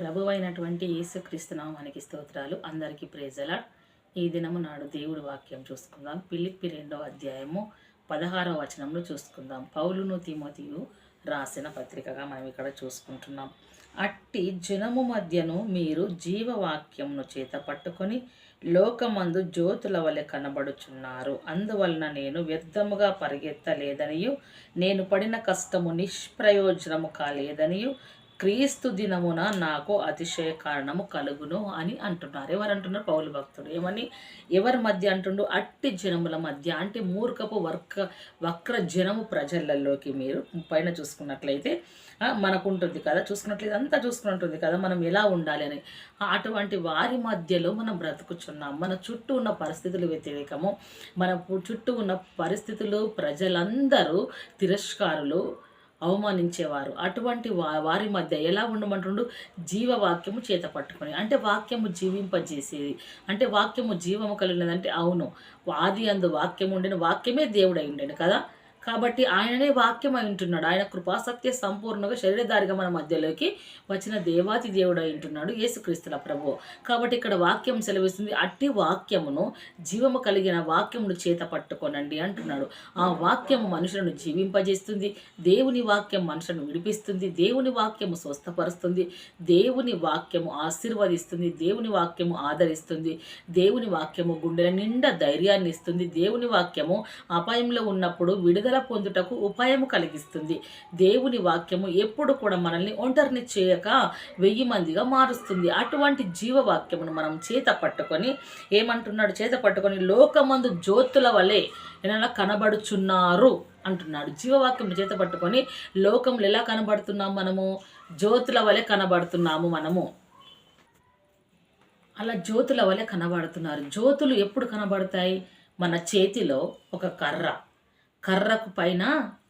ప్రభు అయినటువంటి యేసుక్రీస్తు మనకి స్తోత్రాలు. అందరికీ ప్రేజల ఈ దినము నాడు దేవుడి వాక్యం చూసుకుందాం. పిలిప్పి రెండవ అధ్యాయము పదహారవ వచనంలో చూసుకుందాం. పౌలును తిమోతియు రాసిన పత్రికగా మనం ఇక్కడ చూసుకుంటున్నాం. అట్టి జనము మధ్యను మీరు జీవవాక్యమును చేత పట్టుకొని లోకమందు జ్యోతుల వలె కనబడుచున్నారు. అందువలన నేను వ్యర్థముగా పరిగెత్తలేదనియు నేను పడిన కష్టము నిష్ప్రయోజనము కాలేదనియు క్రీస్తు దినమున నాకు అతిశయ కారణము కలుగును అని అంటున్నారు. ఎవరు అంటున్నారు పౌలు భక్తుడు. ఏమని? ఎవరి మధ్య అంటుండు? అట్టి జనముల మధ్య అంటే మూర్ఖపు వర్క వక్ర జనము ప్రజలలోకి మీరు పైన చూసుకున్నట్లయితే మనకుంటుంది మనకు ఉంటుంది కదా? చూసుకున్నట్లయితే అంతా చూసుకున్నట్టుంది కదా? మనం ఎలా ఉండాలి అని. అటువంటి వారి మధ్యలో మనం బ్రతుకుచున్నాం. మన చుట్టూ ఉన్న పరిస్థితులు వ్యతిరేకము. మన చుట్టూ ఉన్న పరిస్థితులు ప్రజలందరూ తిరస్కారులు అవమానించేవారు. అటువంటి వా వారి మధ్య ఎలా ఉండమంటుండు? జీవవాక్యము చేత పట్టుకొని. అంటే వాక్యము జీవింపజేసేది. అంటే వాక్యము జీవము కలిగినదంటే అవును. ఆది అందు వాక్యం ఉండేది వాక్యమే దేవుడై ఉండేది కదా? కాబట్టి ఆయననే వాక్యమై ఉంటున్నాడు. ఆయన కృపాసత్య సంపూర్ణంగా శరీరధారిగా మన మధ్యలోకి వచ్చిన దేవాతి దేవుడు అయి ఉంటున్నాడు యేసుక్రీస్తుల ప్రభు కాబట్టి ఇక్కడ వాక్యం సెలవిస్తుంది అట్టి వాక్యమును జీవము కలిగిన వాక్యమును చేత పట్టుకోనండి అంటున్నాడు. ఆ వాక్యము మనుషులను జీవింపజేస్తుంది దేవుని వాక్యం మనుషులను విడిపిస్తుంది దేవుని వాక్యము స్వస్థపరుస్తుంది దేవుని వాక్యము ఆశీర్వదిస్తుంది దేవుని వాక్యము ఆదరిస్తుంది దేవుని వాక్యము గుండెల నిండా ధైర్యాన్ని ఇస్తుంది దేవుని వాక్యము అపాయంలో ఉన్నప్పుడు విడుదల పొందుటకు ఉపాయము కలిగిస్తుంది. దేవుని వాక్యము ఎప్పుడు కూడా మనల్ని ఒంటరిని చేయక వెయ్యి మందిగా మారుస్తుంది. అటువంటి జీవవాక్యమును మనం చేత పట్టుకొని ఏమంటున్నాడు? చేత పట్టుకొని లోకమందు జ్యోతుల వలె ఎలా కనబడుచున్నారు అంటున్నాడు. జీవవాక్యం చేత పట్టుకొని లోకంలో ఎలా కనబడుతున్నాం మనము? జ్యోతుల వలె కనబడుతున్నాము మనము. అలా జ్యోతుల వలె కనబడుతున్నారు. జ్యోతులు ఎప్పుడు కనబడతాయి? మన చేతిలో ఒక కర్ర. కర్రకు పైన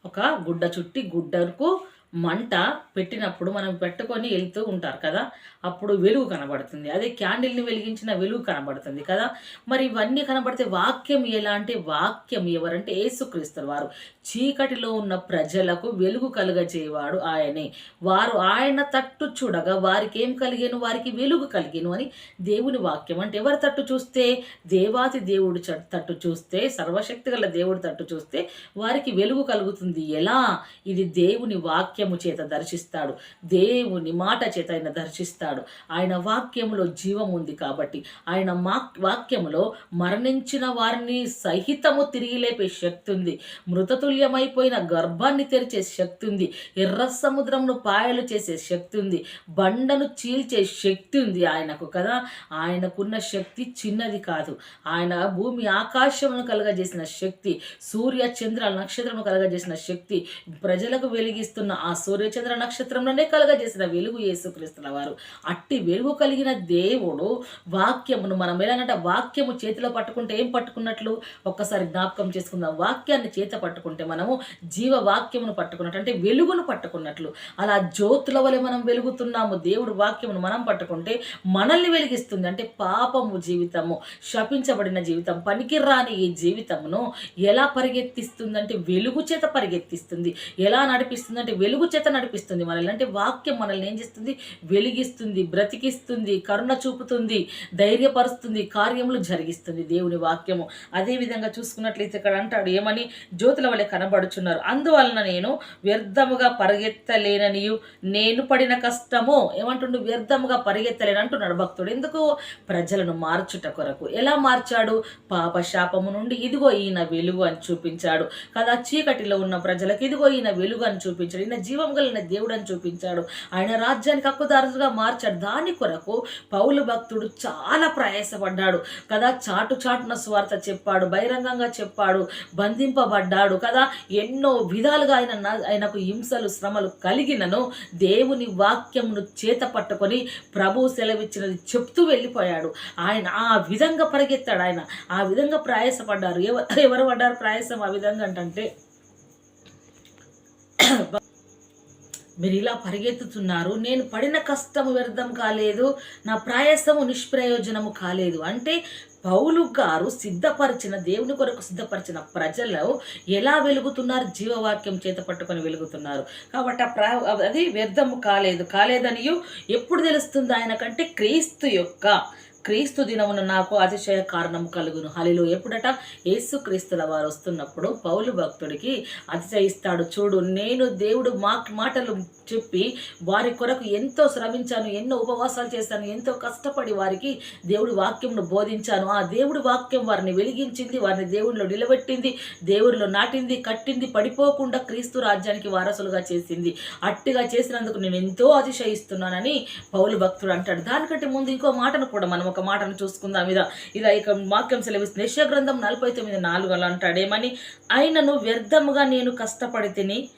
ఒక గుడ్డ చుట్టి గుడ్డకు మంట పెట్టినప్పుడు మనం పెట్టుకొని వెళ్తూ ఉంటారు కదా అప్పుడు వెలుగు కనబడుతుంది. అదే క్యాండిల్ని వెలిగించిన వెలుగు కనబడుతుంది కదా. మరి ఇవన్నీ కనబడితే వాక్యం ఎలా అంటే వాక్యం ఎవరంటే యేసుక్రీస్తు వారు. చీకటిలో ఉన్న ప్రజలకు వెలుగు కలుగజేవాడు ఆయనే. వారు ఆయన తట్టు చూడగా వారికి ఏం కలిగేను? వారికి వెలుగు కలిగేను అని దేవుని వాక్యం. అంటే ఎవరి తట్టు చూస్తే? దేవాతి దేవుడు చ- తట్టు చూస్తే సర్వశక్తి గల దేవుడి తట్టు చూస్తే వారికి వెలుగు కలుగుతుంది. ఎలా? ఇది దేవుని వాక్యం వాక్యము చేత దర్శిస్తాడు. దేవుని మాట చేత ఆయన దర్శిస్తాడు. ఆయన వాక్యములో జీవం ఉంది కాబట్టి ఆయన మా వాక్యములో మరణించిన వారిని సహితము తిరిగి లేపే శక్తి ఉంది. మృతతుల్యమైపోయిన గర్భాన్ని తెరిచే శక్తి ఉంది. ఎర్ర సముద్రంను పాయలు చేసే శక్తి ఉంది. బండను చీల్చే శక్తి ఉంది ఆయనకు కదా. ఆయనకున్న శక్తి చిన్నది కాదు. ఆయన భూమి ఆకాశమును కలగజేసిన శక్తి సూర్య చంద్ర నక్షత్రము కలగజేసిన శక్తి ప్రజలకు వెలిగిస్తున్న ఆ ఆ సూర్యచంద్ర నక్షత్రంలోనే కలగజేసిన వెలుగు యేసుక్రీస్తుల వారు. అట్టి వెలుగు కలిగిన దేవుడు వాక్యమును మనం ఎలాగంటే వాక్యము చేతిలో పట్టుకుంటే ఏం పట్టుకున్నట్లు? ఒక్కసారి జ్ఞాపకం చేసుకుందాం. వాక్యాన్ని చేత పట్టుకుంటే మనము జీవ వాక్యమును పట్టుకున్నట్టు అంటే వెలుగును పట్టుకున్నట్లు. అలా జ్యోతుల వలె మనం వెలుగుతున్నాము. దేవుడు వాక్యమును మనం పట్టుకుంటే మనల్ని వెలిగిస్తుంది. అంటే పాపము జీవితము శపించబడిన జీవితం పనికిరాని ఈ జీవితమును ఎలా పరిగెత్తిస్తుందంటే వెలుగు చేత పరిగెత్తిస్తుంది. ఎలా నడిపిస్తుందంటే వెలుగు చేత నడిపిస్తుంది మనల్ని. అంటే వాక్యం మనల్ని ఏం చేస్తుంది? వెలిగిస్తుంది బ్రతికిస్తుంది కరుణ చూపుతుంది ధైర్యపరుస్తుంది కార్యములు జరిగిస్తుంది దేవుని వాక్యము. అదేవిధంగా చూసుకున్నట్లయితే ఇక్కడ అంటాడు ఏమని? జ్యోతుల వలె కనబడుచున్నారు. అందువలన నేను వ్యర్థముగా పరిగెత్తలేననియు. నేను పడిన కష్టము. ఏమంటుండు? వ్యర్థముగా పరిగెత్తలేను అంటున్నాడు భక్తుడు. ఎందుకు? ప్రజలను మార్చుట కొరకు. ఎలా మార్చాడు? పాప శాపము నుండి ఇదిగో ఈయన వెలుగు అని చూపించాడు. కదా చీకటిలో ఉన్న ప్రజలకు ఇదిగో ఈయన వెలుగు అని చూపించాడు. ఈయన జీవం కలిగిన దేవుడు అని చూపించాడు. ఆయన రాజ్యానికి హక్కుదారుగా మార్చాడు. దాని కొరకు పౌలు భక్తుడు చాలా ప్రయాసపడ్డాడు. కదా చాటు చాటున స్వార్థ చెప్పాడు బహిరంగంగా చెప్పాడు బంధింపబడ్డాడు కదా. ఎన్నో విధాలుగా ఆయన ఆయనకు హింసలు శ్రమలు కలిగినను దేవుని వాక్యమును చేత పట్టుకొని ప్రభు సెలవిచ్చినది చెప్తూ వెళ్ళిపోయాడు. ఆయన ఆ విధంగా పరిగెత్తాడు ఆయన. ఆ విధంగా ప్రయాసపడ్డారు. ఎవరు ఎవరు పడ్డారు ప్రయాసం ఆ విధంగా అంటే మీరు ఇలా పరిగెత్తుతున్నారు. నేను పడిన కష్టము వ్యర్థం కాలేదు. నా ప్రయాసము నిష్ప్రయోజనము కాలేదు. అంటే పౌలు గారు సిద్ధపరిచిన దేవుని కొరకు సిద్ధపరిచిన ప్రజలు ఎలా వెలుగుతున్నారు? జీవవాక్యం చేత పట్టుకొని వెలుగుతున్నారు. కాబట్టి ఆ ప్రా అది వ్యర్థము కాలేదు. కాలేదనియు ఎప్పుడు తెలుస్తుంది? ఆయన కంటే క్రీస్తు యొక్క క్రీస్తు దినమున నాకు అతిశయ కారణం కలుగును. హలిలో ఎప్పుడట యేసు క్రీస్తుల వారు వస్తున్నప్పుడు పౌలు భక్తుడికి అతిశయిస్తాడు. చూడు నేను దేవుడు మా మాటలు చెప్పి వారి కొరకు ఎంతో శ్రమించాను ఎన్నో ఉపవాసాలు చేశాను ఎంతో కష్టపడి వారికి దేవుడి వాక్యంను బోధించాను. ఆ దేవుడి వాక్యం వారిని వెలిగించింది వారిని దేవుడిలో నిలబెట్టింది దేవుడిలో నాటింది కట్టింది పడిపోకుండా క్రీస్తు రాజ్యానికి వారసులుగా చేసింది. అట్టిగా చేసినందుకు నేను ఎంతో అతిశయిస్తున్నానని పౌలు భక్తుడు అంటాడు. దానికంటే ముందు ఇంకో మాటను కూడా మనం ఒక మాటను చూసుకుందాం. ఇదా ఇలా ఇక వాక్యం సెలవిస్తుంది. యెషయా గ్రంథం నలభై తొమ్మిది నాలుగు అలా అంటాడేమని ఆయనను వ్యర్థముగా నేను కష్టపడి తిని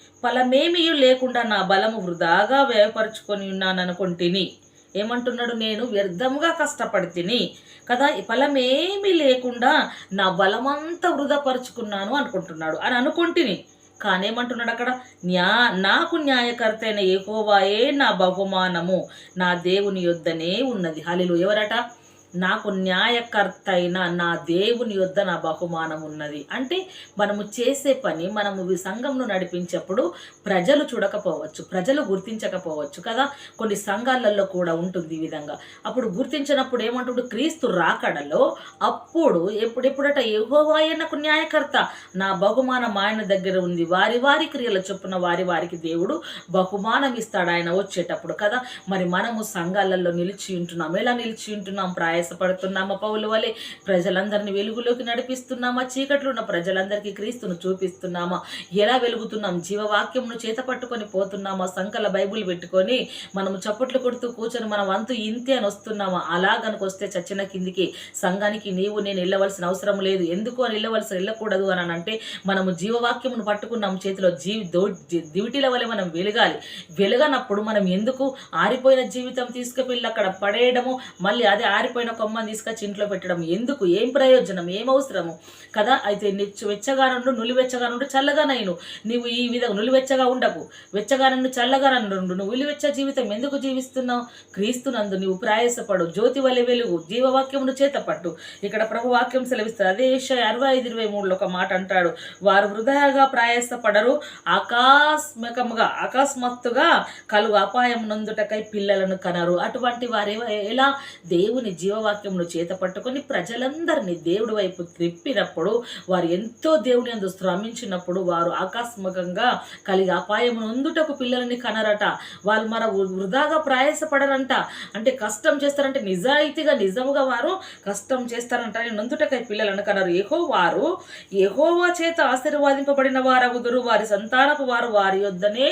లేకుండా నా బలము వృధాగా వ్యయపరుచుకొని ఉన్నాననుకుంటుని. ఏమంటున్నాడు? నేను వ్యర్థముగా కష్టపడి తిని కదా ఫలమేమీ లేకుండా నా బలమంతా వృధాపరుచుకున్నాను అనుకుంటున్నాడు. అని అనుకుంటుని. కానీ ఏమంటున్నాడు అక్కడ? న్యా నాకు న్యాయకర్త అయిన ఏహోవాయే నా బహుమానము. నా దేవుని యొద్దనే ఉన్నది. హలిలు ఎవరట? నాకు న్యాయకర్త అయిన నా దేవుని యొద్ద నా బహుమానం ఉన్నది అంటే మనము చేసే పని మనము ఈ సంఘంను నడిపించేప్పుడు ప్రజలు చూడకపోవచ్చు ప్రజలు గుర్తించకపోవచ్చు కదా. కొన్ని సంఘాలలో కూడా ఉంటుంది ఈ విధంగా. అప్పుడు గుర్తించినప్పుడు ఏమంటుడు? క్రీస్తు రాకడలో అప్పుడు ఎప్పుడెప్పుడట ఏహోవాయే నాకు న్యాయకర్త. నా బహుమానం ఆయన దగ్గర ఉంది. వారి వారి క్రియల చొప్పున వారి వారికి దేవుడు బహుమానం ఇస్తాడు ఆయన వచ్చేటప్పుడు కదా. మరి మనము సంఘాలలో నిలిచి ఉంటున్నాం. ఎలా నిలిచి ఉంటున్నాం? ప్రాయ ప్రయాసపడుతున్నామా పౌలు వలె? ప్రజలందరినీ వెలుగులోకి నడిపిస్తున్నామా? చీకట్లో ఉన్న ప్రజలందరికీ క్రీస్తును చూపిస్తున్నామా? ఎలా వెలుగుతున్నాం? జీవవాక్యంను చేత పట్టుకొని పోతున్నామా? సంకల బైబుల్ పెట్టుకొని మనము చప్పట్లు కొడుతూ కూర్చొని మనం అంతు ఇంతే అని వస్తున్నామా? అలా వస్తే చచ్చిన కిందికి సంఘానికి నీవు నేను వెళ్ళవలసిన అవసరం లేదు. ఎందుకు అని వెళ్ళవలసిన వెళ్ళకూడదు అని అంటే మనము జీవవాక్యమును పట్టుకున్నాం చేతిలో జీవి దో జీ- దివిటీల వలె మనం వెలగాలి. వెలగనప్పుడు మనం ఎందుకు ఆరిపోయిన జీవితం తీసుకువెళ్ళి అక్కడ పడేయడము? మళ్ళీ అదే ఆరిపోయిన కొమ్మని తీసుకొచ్చి ఇంట్లో పెట్టడం ఎందుకు? ఏం ప్రయోజనం? ఏం అవసరము? కదా? అయితే నిచ్చు వెచ్చగా నుండు నులివెచ్చగా నుండి చల్లగా నైను నీవు ఈ విధంగా నులివెచ్చగా ఉండకు. వెచ్చగా నుండి చల్లగా నుండు నువ్వు ఉలివెచ్చ జీవితం ఎందుకు జీవిస్తున్నావు? క్రీస్తునందు నీవు ప్రయాసపడు. జ్యోతి వలె వెలుగు జీవవాక్యమును చేతపట్టు. ఇక్కడ ప్రభు వాక్యం సెలవిస్తుంది. అదే ఏషియా అరవై ఐదు ఇరవై మూడులో ఒక మాట అంటాడు. వారు వృధాగా ప్రయాసపడరు ఆకస్మికముగా అకస్మాత్తుగా కలుగు అపాయం నందుటకై పిల్లలను కనరు. అటువంటి వారు ఎలా? దేవుని జీవ జీవవాక్యమును చేత పట్టుకొని ప్రజలందరినీ దేవుడి వైపు త్రిప్పినప్పుడు వారు ఎంతో దేవుని అందు శ్రమించినప్పుడు వారు ఆకస్మికంగా కలిగి అపాయం నందుటకు పిల్లలని కనరట. వాళ్ళు మన వృధాగా ప్రయాసపడరంట. అంటే కష్టం చేస్తారంటే నిజాయితీగా నిజముగా వారు కష్టం చేస్తారంట అని నందుటకై పిల్లలను కనరు. ఏహో వారు ఏహోవా చేత ఆశీర్వాదింపబడిన వారగుదురు. వారి సంతానపు వారు వారి యొద్దనే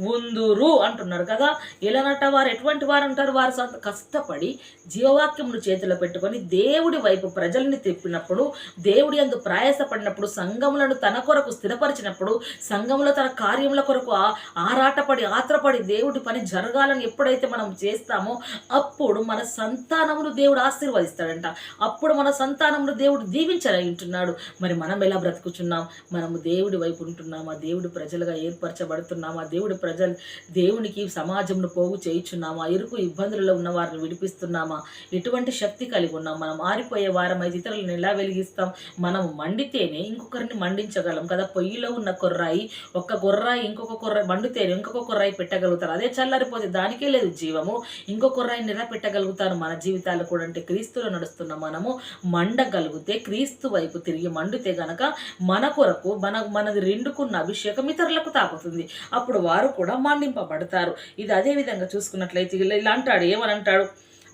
ఉందురు అంటున్నారు కదా. ఎలానట వారు ఎటువంటి వారు అంటారు వారు కష్టపడి జీవవాక్యమును చేతిలో పెట్టుకొని దేవుడి వైపు ప్రజల్ని తిప్పినప్పుడు దేవుడి అందు ప్రయాసపడినప్పుడు సంఘములను తన కొరకు స్థిరపరిచినప్పుడు సంఘంలో తన కార్యముల కొరకు ఆరాటపడి ఆత్రపడి దేవుడి పని జరగాలని ఎప్పుడైతే మనం చేస్తామో అప్పుడు మన సంతానమును దేవుడు ఆశీర్వదిస్తాడంట. అప్పుడు మన సంతానమును దేవుడు దీవించలై ఉంటున్నాడు. మరి మనం ఎలా బ్రతుకుచున్నాం? మనము దేవుడి వైపు ఉంటున్నామా? దేవుడి ప్రజలుగా ఏర్పరచబడుతున్నామా? దేవుడి ప్రజలు దేవునికి సమాజంను పోగు చేయుచున్నామా? ఇరుకు ఇబ్బందులలో ఉన్న వారిని విడిపిస్తున్నామా? ఎటువంటి శక్తి కలిగి ఉన్నాం. మనం మారిపోయే వారం అయితే ఇతరులను ఎలా వెలిగిస్తాం? మనం మండితేనే ఇంకొకరిని మండించగలం కదా? పొయ్యిలో ఉన్న కొర్రాయి ఒక్క కొర్రాయి ఇంకొక కొర్ర మండితేనే ఇంకొక కొర్రాయి పెట్టగలుగుతారు. అదే చల్లారిపోతే దానికే లేదు జీవము. ఇంకొక కొర్రాయిని ఎలా పెట్టగలుగుతారు మన జీవితాలు కూడా. అంటే క్రీస్తులో నడుస్తున్న మనము మండగలిగితే క్రీస్తు వైపు తిరిగి మండితే గనక మన కొరకు మన మనది రెండుకున్న అభిషేకం ఇతరులకు తాకుతుంది. అప్పుడు వారు కూడా మండింపబడతారు. ఇది అదే విధంగా చూసుకున్నట్లయితే ఇలా ఇలా అంటాడు. ఏమని అంటాడు?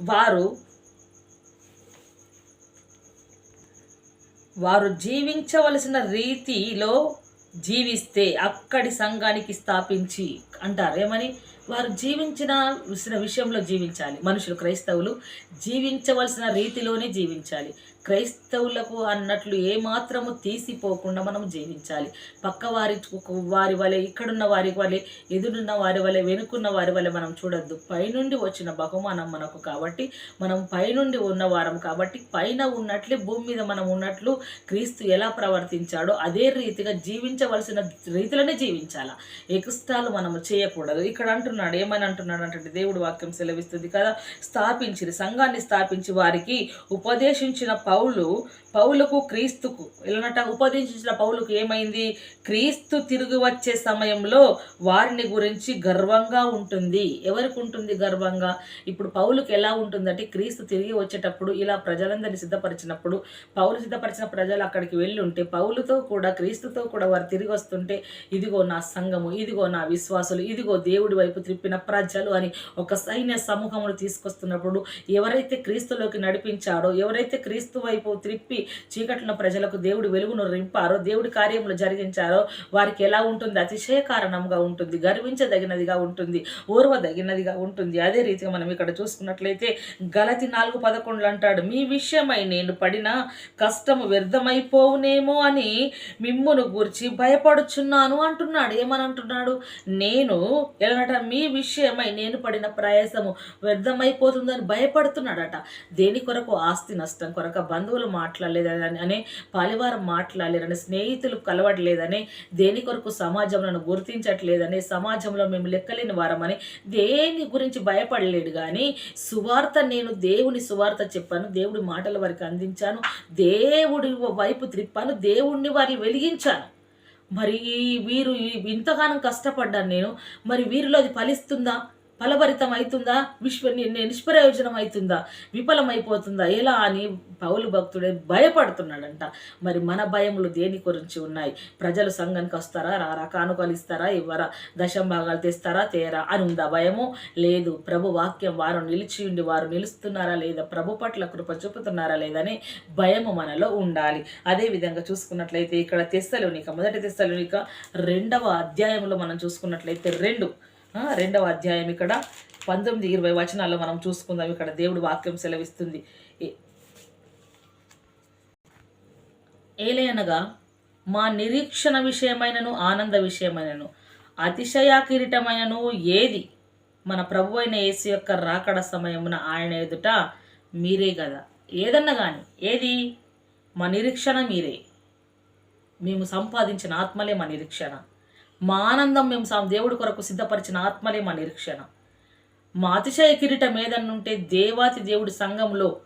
వారు వారు జీవించవలసిన రీతిలో జీవిస్తే అక్కడి సంఘానికి స్థాపించి అంటారు. ఏమని? వారు జీవించిన విసిన విషయంలో జీవించాలి. మనుషులు క్రైస్తవులు జీవించవలసిన రీతిలోనే జీవించాలి. క్రైస్తవులకు అన్నట్లు ఏమాత్రము తీసిపోకుండా మనం జీవించాలి. పక్క వారి వారి వలె ఇక్కడున్న వారి వలె ఎదురున్న వారి వలె వెనుకున్న వారి వలె మనం చూడొద్దు. పైనుండి వచ్చిన బహుమానం మనకు కాబట్టి మనం పైనుండి ఉన్న వారం కాబట్టి పైన ఉన్నట్లే భూమి మీద మనం ఉన్నట్లు క్రీస్తు ఎలా ప్రవర్తించాడో అదే రీతిగా జీవించవలసిన రీతిలోనే జీవించాలా. ఎక్స్ట్రాలు మనము చేయకూడదు. ఇక్కడ అంటున్నాడు అంటున్నాడు ఏమని అంటున్నాడు అంటే దేవుడు వాక్యం సెలవిస్తుంది కదా స్థాపించి సంఘాన్ని స్థాపించి వారికి ఉపదేశించిన పౌలు పౌలకు క్రీస్తుకు ఇలానట ఉపదేశించిన పౌలకు ఏమైంది? క్రీస్తు తిరిగి వచ్చే సమయంలో వారిని గురించి గర్వంగా ఉంటుంది. ఎవరికి ఉంటుంది గర్వంగా? ఇప్పుడు పౌలుకి ఎలా ఉంటుందంటే క్రీస్తు తిరిగి వచ్చేటప్పుడు ఇలా ప్రజలందరినీ సిద్ధపరిచినప్పుడు పౌలు సిద్ధపరిచిన ప్రజలు అక్కడికి వెళ్ళి ఉంటే పౌలుతో కూడా క్రీస్తుతో కూడా వారు తిరిగి వస్తుంటే ఇదిగో నా సంఘము ఇదిగో నా విశ్వాసులు ఇదిగో దేవుడి వైపు త్రిప్పిన ప్రజలు అని ఒక సైన్య సమూహమును తీసుకొస్తున్నప్పుడు ఎవరైతే క్రీస్తులోకి నడిపించాడో ఎవరైతే క్రీస్తు వైపు త్రిప్పి చీకట్లో ప్రజలకు దేవుడు వెలుగును రింపారో దేవుడి కార్యములు జరిగించారో వారికి ఎలా ఉంటుంది? అతిశయ కారణంగా ఉంటుంది గర్వించదగినదిగా ఉంటుంది ఓర్వదగినదిగా ఉంటుంది. అదే రీతిగా మనం ఇక్కడ చూసుకున్నట్లయితే గలతి నాలుగు పదకొండులు అంటాడు మీ విషయమై నేను పడిన కష్టము వ్యర్థమైపోవునేమో అని మిమ్మును గూర్చి భయపడుచున్నాను అంటున్నాడు. ఏమనంటున్నాడు? నేను ఎలానట మీ విషయమై నేను పడిన ప్రయాసము వ్యర్థమైపోతుందని భయపడుతున్నాడట. దేని కొరకు? ఆస్తి నష్టం కొరక బంధువులు మాట్లాడలేదని అనే పాలివారం మాట్లాడలేరని స్నేహితులు కలవట్లేదని దేని కొరకు సమాజంలో గుర్తించట్లేదని సమాజంలో మేము లెక్కలేని వారమని దేని గురించి భయపడలేడు కానీ సువార్త నేను దేవుని సువార్త చెప్పాను దేవుడి మాటల వారికి అందించాను దేవుడి వైపు త్రిప్పాను దేవుణ్ణి వారిని వెలిగించాను. మరి వీరు ఇంతగానం కష్టపడ్డాను నేను మరి వీరిలో అది ఫలిస్తుందా? ఫలభరితం అవుతుందా విశ్వ నిష్ప్రయోజనం అవుతుందా విఫలమైపోతుందా? ఎలా అని పౌలు భక్తుడే భయపడుతున్నాడంట. మరి మన భయములు దేని గురించి ఉన్నాయి? ప్రజలు సంఘానికి వస్తారా? రారా? కానుకలు ఇస్తారా? ఇవ్వరా? దశం భాగాలు తెస్తారా? తేరా? అని ఉందా భయము? లేదు. ప్రభు వాక్యం వారు నిలిచి ఉండి వారు నిలుస్తున్నారా లేదా? ప్రభు పట్ల కృప చూపుతున్నారా లేదని భయము మనలో ఉండాలి. అదే విధంగా చూసుకున్నట్లయితే ఇక్కడ తెస్తలోనిక మొదటి తెస్తలోనిక రెండవ అధ్యాయంలో మనం చూసుకున్నట్లయితే రెండు రెండవ అధ్యాయం ఇక్కడ పంతొమ్మిది ఇరవై వచనాల్లో మనం చూసుకుందాం. ఇక్కడ దేవుడు వాక్యం సెలవిస్తుంది. ఏ- ఏలయనగా మా నిరీక్షణ విషయమైనను ఆనంద విషయమైనను అతిశయ కిరీటమైనను ఏది? మన ప్రభు అయిన యేసు యొక్క రాకడ సమయమున ఆయన ఎదుట మీరే కదా ఏదన్నా కానీ ఏది? మా నిరీక్షణ మీరే. మేము సంపాదించిన ఆత్మలే మా నిరీక్షణ. మా ఆనందం మేము సా- దేవుడి కొరకు సిద్ధపరిచిన ఆత్మలే మా నిరీక్షణ. మా అతిశయ కిరీటం ఏదన్నుంటే దేవాతి దేవుడి సంఘంలో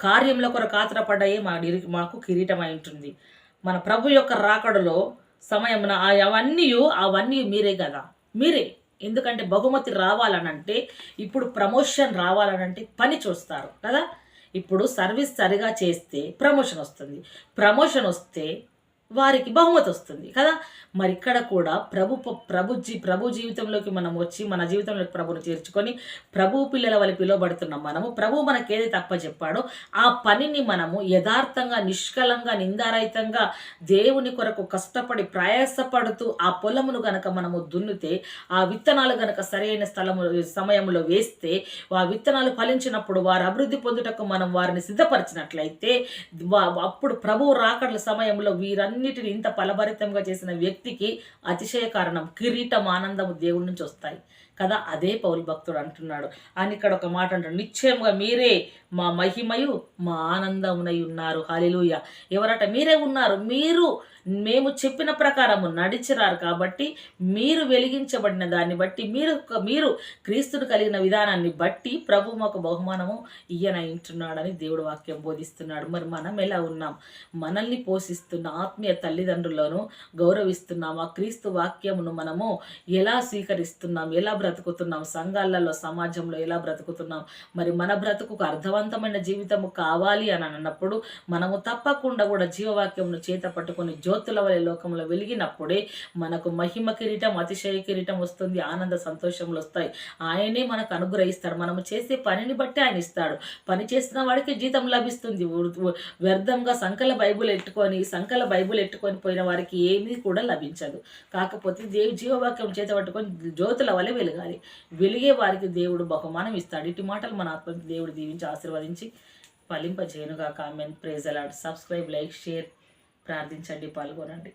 కార్యముల కొరకు ఆతరపడ్డాయే మా నిరీ మాకు కిరీటం అయి ఉంటుంది. మన ప్రభు యొక్క రాకడలో సమయమున అవన్నీ అవన్నీ మీరే కదా మీరే. ఎందుకంటే బహుమతి రావాలనంటే ఇప్పుడు ప్రమోషన్ రావాలనంటే పని చూస్తారు కదా? ఇప్పుడు సర్వీస్ సరిగా చేస్తే ప్రమోషన్ వస్తుంది. ప్రమోషన్ వస్తే వారికి బహుమతి వస్తుంది కదా? మరి ఇక్కడ కూడా ప్రభు ప్రభు జీ ప్రభు జీవితంలోకి మనం వచ్చి మన జీవితంలోకి ప్రభును చేర్చుకొని ప్రభు పిల్లల వల్ల పిలువబడుతున్నాం మనము ప్రభు మనకి ఏదైతే తప్ప చెప్పాడో ఆ పనిని మనము యథార్థంగా నిష్కలంగా నిందారహితంగా దేవుని కొరకు కష్టపడి ప్రయాసపడుతూ ఆ పొలమును గనక మనము దున్నితే ఆ విత్తనాలు గనక సరైన స్థలము సమయంలో వేస్తే ఆ విత్తనాలు ఫలించినప్పుడు వారు అభివృద్ధి పొందుటకు మనం వారిని సిద్ధపరిచినట్లయితే అప్పుడు ప్రభువు రాకడల సమయంలో వీరన్నిటిని ఇంత ఫలభరితంగా చేసిన వ్యక్తికి అతిశయ కారణం కిరీటం ఆనందము దేవుడి నుంచి వస్తాయి. కదా? అదే పౌరు భక్తుడు అంటున్నాడు. అని ఇక్కడ ఒక మాట అంటాడు. నిశ్చయముగా మీరే మా మహిమయు మా ఆనందమునై ఉన్నారు. హాలిలూయ ఎవరట? మీరే ఉన్నారు. మీరు మేము చెప్పిన ప్రకారము నడిచిరారు కాబట్టి మీరు వెలిగించబడిన దాన్ని బట్టి మీరు మీరు క్రీస్తును కలిగిన విధానాన్ని బట్టి ప్రభు మాకు బహుమానము ఈయన ఇంటున్నాడని దేవుడు వాక్యం బోధిస్తున్నాడు. మరి మనం ఎలా ఉన్నాం? మనల్ని పోషిస్తున్న ఆత్మీయ తల్లిదండ్రులను గౌరవిస్తున్నాం ఆ క్రీస్తు వాక్యమును మనము ఎలా స్వీకరిస్తున్నాం? ఎలా బ్రతుకుతున్నాం? సంఘాలలో సమాజంలో ఎలా బ్రతుకుతున్నాం? మరి మన బ్రతుకుకు అర్థవంతమైన జీవితము కావాలి అని అన్నప్పుడు మనము తప్పకుండా కూడా జీవవాక్యమును చేత పట్టుకొని జో జ్యోతుల వలె లోకంలో వెలిగినప్పుడే మనకు మహిమ కిరీటం అతిశయ కిరీటం వస్తుంది ఆనంద సంతోషములు వస్తాయి. ఆయనే మనకు అనుగ్రహిస్తాడు. మనము చేసే పనిని బట్టి ఆయన ఇస్తాడు. పని చేసిన వాడికి జీతం లభిస్తుంది. వ్యర్థంగా సంకల బైబుల్ ఎట్టుకొని సంకల బైబుల్ ఎట్టుకొని పోయిన వారికి ఏమీ కూడా లభించదు. కాకపోతే దేవు జీవవాక్యం చేత పట్టుకొని జ్యోతుల వలె వెలగాలి. వెలిగే వారికి దేవుడు బహుమానం ఇస్తాడు. ఇటు మాటలు మన ఆత్మకి దేవుడు దీవించి ఆశీర్వదించి ఫలింపజేయనుగా కామెంట్ ప్రేజ్ అలాడ్ సబ్స్క్రైబ్ లైక్ షేర్. ప్రార్థించండి పాల్గొనండి.